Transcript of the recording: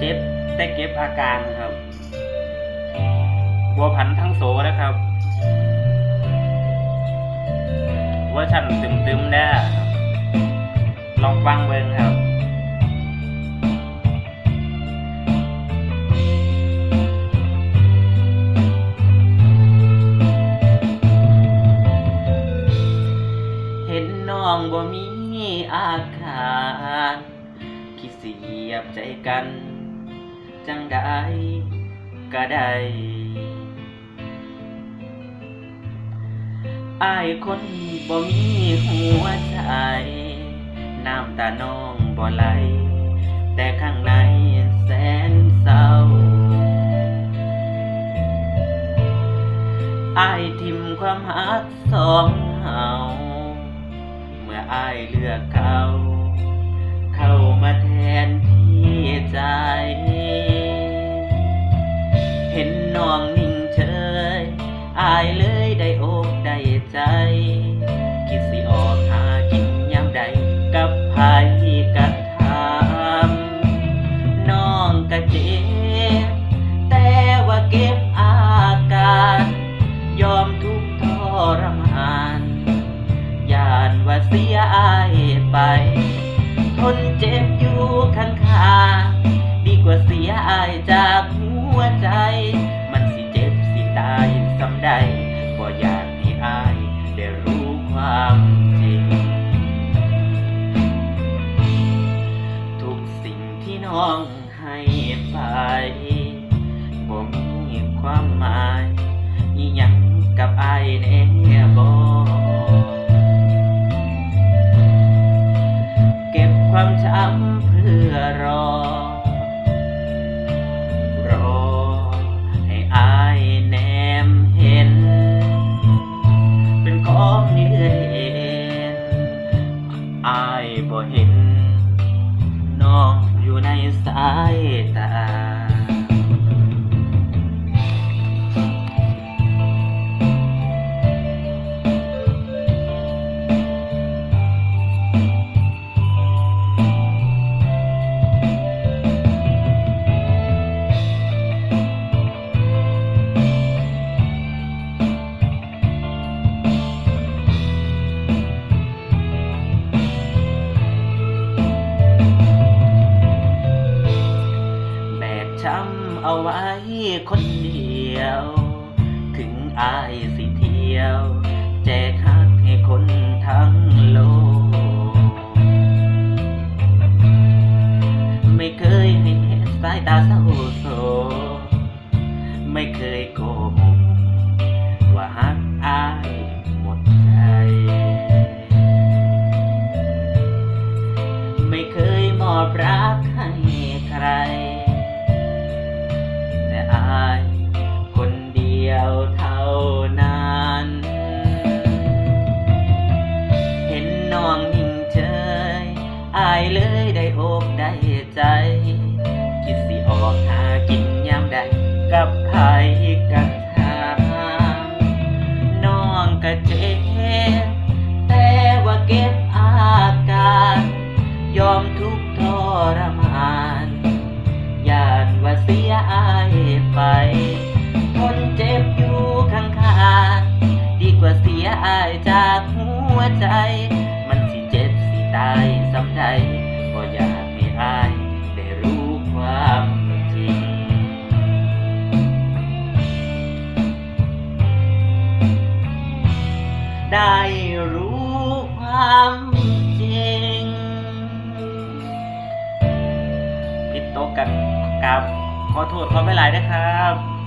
เจ็บแต่เก็บอาการครับบัวผันทั้งโสนะครับว่าฉันตึมๆได้ลองฟังเบิ่งครับเห็นน้องบ่มีอาการคิดเหยียบใจกัน จังได้ก็ได้อายคนบ่มีหัวใจ น้ำตาน้องบ่ไหล แต่ข้างในแสนเศร้าอายทิมความหักสองเฮาเมื่ออายเลือกเขา อายเลยได้อกได้ใจ คิดสิออกหากินยามใดกับไผกัดทำน้องกะเจ็บแต่ว่าเก็บอาการ ยอมทุกข์ทรมานยานว่าเสียอายไป ทนเจ็บอยู่ข้างข้างๆดีกว่าเสียอายจากหัวใจ ไปบ่มีความหมายอีหยังกับอายแน่บ่เก็บความช้ำเพื่อรอ รอให้อายแนมเห็น เป็นของเดือนเองอายบ่เห็นน้อง อยู่ในสายตา ไว้คนเดียว ถึงอายสิเที่ยว แจกฮักให้คนทั้งโลก ไม่เคยให้เห็นสายตาเศร้าโศกไม่เคยโกหก น้องนิ่งเฉยอายเลยได้อกได้ใจ คิดสิออกหากินยามใดกับไผกันทางน้องก็เจ็บแต่ว่าเก็บอาการยอมทุกทรมานยานว่าเสียอายไปทนเจ็บอยู่ข้างๆดีกว่าเสียอายจากหัวใจำใดก็อยากให้อายได้รู้ความจริง ได้รู้ความจริง ผิดโต๊ะกันกับขอโทษขอไม่หลายนะครับ